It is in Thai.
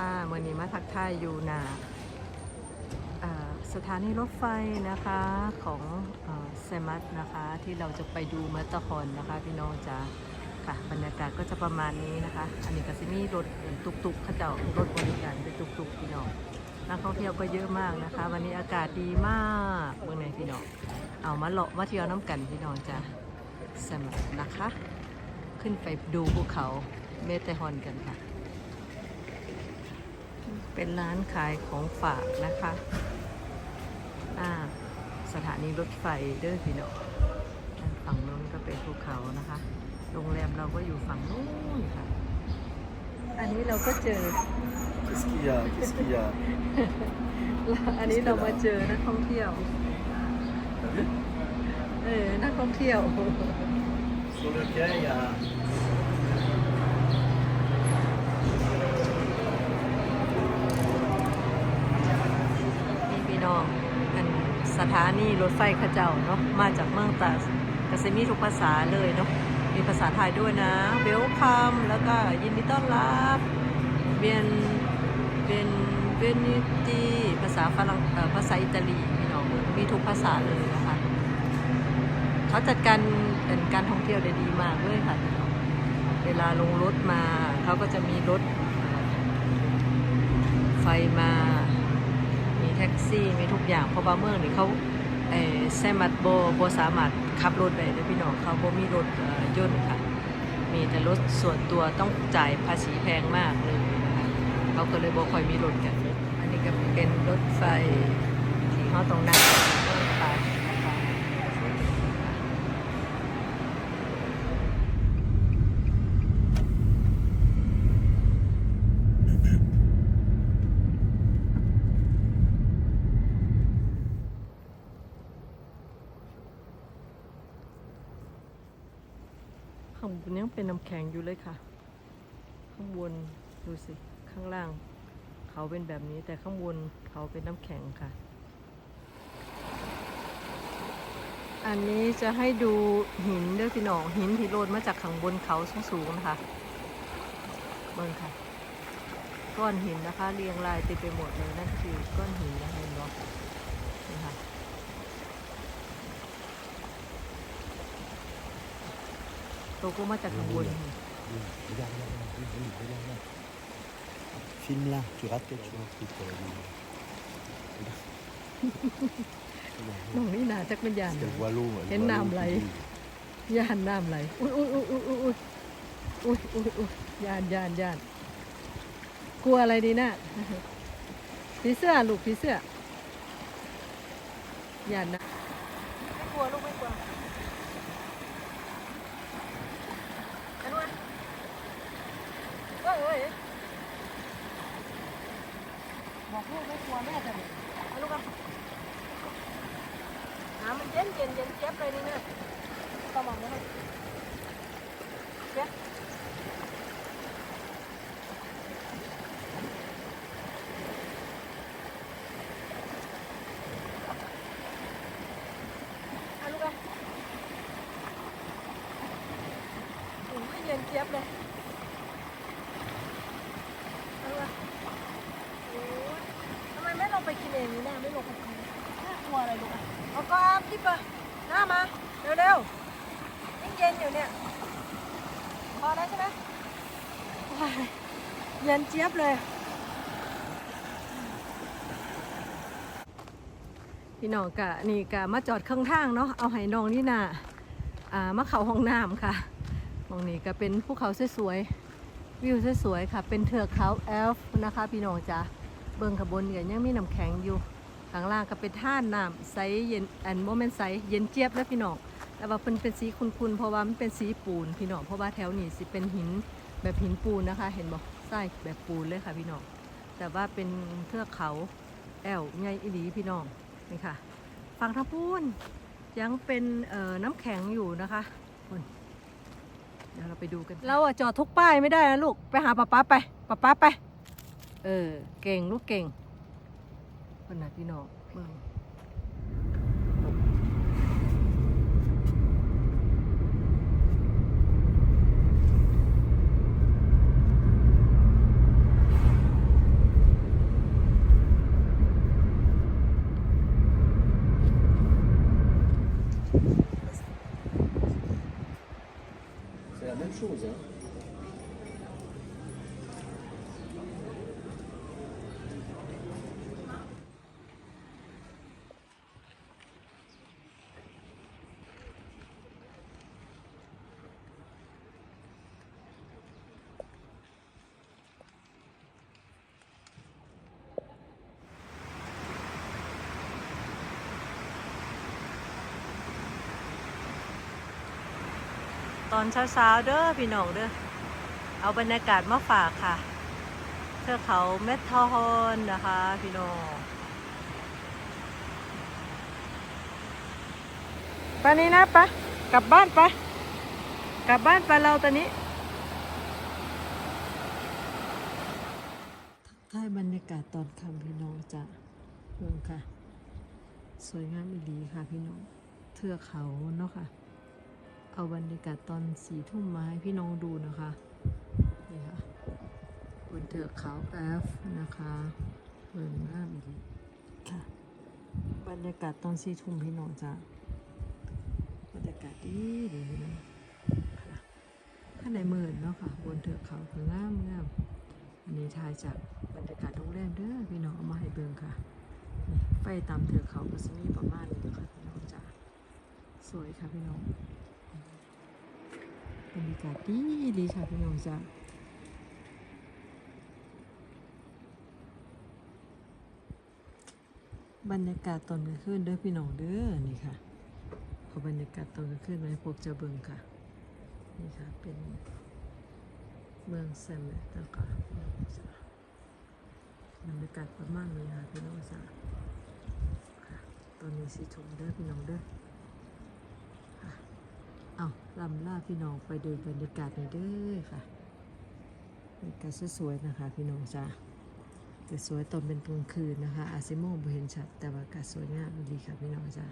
่ะเมื่อนี้มาทักทายอยู่นาสถานีรถไฟนะคะของเซมัสนะคะที่เราจะไปดูมัตตคอนนะคะพี่น้องจ๋าค่ะบรรยากาศก็จะประมาณนี้นะคะ อันนี้ก็จะมีรถตุกตุกๆเขาเจ้ารถบริการเป็นตุกตุกๆพี่น้องนักท่องเที่ยวก็เยอะมากนะคะ วันนี้อากาศดีมากเมืองไหนพี่น้องเอามาเลาะมาเที่ยวน้ำกันพี่น้องจ้าเซมัสนะคะ ขึ้นไปดูภูเขาเมเตฮอนกันค่ะ เป็นร้านขายของฝากนะคะอ่าสถานีรถไฟเด้อพี่น้องด้านฝั่งนู้นก็เป็นภูเขานะคะ โรงแรมเราก็อยู่ฝั่งนู้นค่ะ อันนี้เราก็เจอ Qu'est-ce qu'il y a Qu'est-ce qu'il y a อันนี้เรามาเจอนักท่องเที่ยว T'as vu เออ นักท่องเที่ยว Sur le quai, il y a นี่พี่น้องเป็นสถานีรถไฟข้าเจ้าเนาะมาจากเมืองตาก็จะมีทุกภาษาเลยเนาะมีภาษาไทยด้วยนะเวลคัมแล้วก็ยินดีต้อนรับเบียนเบียนเบนิตีภาษาฝรั่งภาษาอิตาลีพี่น้องมีทุกภาษาเลยนะคะเขาจัดการเป็นการท่องเที่ยวได้ดีมากเลยค่ะเวลาลงรถมาเขาก็จะมีรถไฟมา แท็กซี่มีทุกอย่างเพราะว่าเมืองนี่เขาเออแซมัดโบโบสามารถขับรถได้เลยพี่น้องเขาโบมีรถเอ่อยนต์ค่ะ มีแต่รถส่วนตัวต้องจ่ายภาษีแพงมากเลยนะคะเขาก็เลยโบคอยมีรถกัน อันนี้ก็เป็นรถไฟที่เขาต้องนั่งรถไฟนะคะ ข้างบนยังเป็นน้ำแข็งอยู่เลยค่ะ ข้างบนดูสิ ข้างล่าง เขาเป็นแบบนี้แต่ข้างบนเขาเป็นน้ำแข็งค่ะ อันนี้จะให้ดูหินเด้อพี่น้องหินที่โรยมาจากข้างบนเขาสูงๆนะคะเบิ่งค่ะ ก้อนหินนะคะ เรียงรายเต็มไปหมดเลยนั่นคือก้อนหินนะคะเห็นไหมนี่ค่ะ โตัวกูมาจากข้างบน Filme là, tu rates quelque chose qui te น้องนี่หนาจักเป็นยาน C'est le voileau. ยานน้ำไหลอุ้ยอุ้ยอุ้ยอุ้ยอุ้ยอุ้ยอุ้ยอุ้ยยานยานยานกลัวอะไรดีนะผีเสื้อลูกผีเสื้อยานนะไม่กลัวลูกไม่ à, mình chém chén chén chép đây đi nè tao mỏng nữa chép chép đây เองนี่แน่ไม่ลงไปกินน่ากลัวอะไรลูกอะเอาก็อาบที่ปะหน้ามาเร็วๆยิ่งเย็นอยู่เนี่ยพอแล้วใช่ไหมเย็นเจี๊ยบเลย พี่น้องกะนี่กะมาจอดข้างทางเนาะเอาให้น้องนี่นาอ่ามาเขาห้องน้ำค่ะตรงนี้ก็เป็นภูเขาสวยๆวิวสวยๆค่ะ เป็นเทือกเขาแอลฟ์นะคะ พี่น้องจ้ะ เบิ่งขบวนกันยังมีน้ำแข็งอยู่ข้างล่างก็เป็นท่าน้ำใสเย็นอันโมเมนต์ใสเย็นเจี๊ยบแล้วพี่น้องแต่ว่าเป็นเป็นสีคุณๆเพราะว่ามันเป็นสีปูนพี่น้องเพราะว่าแถวนี้สิเป็นหินแบบหินปูนนะคะ เห็นบอกใช่แบบปูนเลยค่ะพี่น้องแต่ว่าเป็นเทือกเขาแอลใหญ่อีหลีพี่น้องนี่ค่ะฝั่งทางปูนยังเป็นน้ำแข็งอยู่นะคะคุณเดี๋ยวเราไปดูกันเราจอดทุกป้ายไม่ได้นะลูกไปหาป๊าป๊าไปป๊าป๊าไป เออ เก่งลูกเก่งคนน่ะพี่น้องเบิ่ง อนเช้าๆเด้อพี่น้องเด้อเอาบรรยากาศมาฝากค่ะเทือกเขาเมทฮอนนะคะ พี่น้องไปนี้นะปะกลับบ้านปะกลับบ้านไปเราตอนนี้ทักทายบรรยากาศตอนค่ำพี่น้องจะเมืองค่ะ สวยงามอีหลีค่ะพี่น้อง เทือกเขาเนาะค่ะ เอาบรรยากาศตอนสี่ทุ่มมาให้พี่น้องดูนะคะนี่ค่ะบนเทือกเขาแอฟนะคะเปิดหน้าอีกค่ะบรรยากาศตอนสี่ทุ่มพี่น้องจ้ะบรรยากาศดีดีพี่น้องค่ะข้างในเมืองเนาะค่ะบนเทือกเขาคืองามงามอันนี้ถ่ายจากบรรยากาศโรงแรมเด้อพี่น้องเอามาให้เบิ่งค่ะไฟตามเทือกเขาก็จะมีประมาณนี้นะคะพี่น้องจ้าสวยค่ะพี่น้อง บรรยากาศดีดีค่ะพี่น้องจ้าบรรยากาศตอนกลางคืนเด้อพี่น้องเด้อนี่ค่ะเอบรรยากาศตอนกลางคืนมาให้พวกจ้าเบิ่งค่ะ นี่ค่ะเป็นเมืองแซมเมตนะคะพี่น้องจ้าบรรยากาศประมาณนี้ค่ะพี่น้องจ้าค่ะตอนนี้สีชมเด้อพี่น้องเด้อ เอาลำล่าพี่น้องไปดูบรรยากาศหน่อยเด้อค่ะบรรยากาศสวยๆนะคะ พี่น้องจ้าแต่สวยตอนเป็นกลางคืนนะคะ อาซิโมบ่เห็นชัดแต่ว่ากาศสวยงามดีค่ะพี่น้องจ้า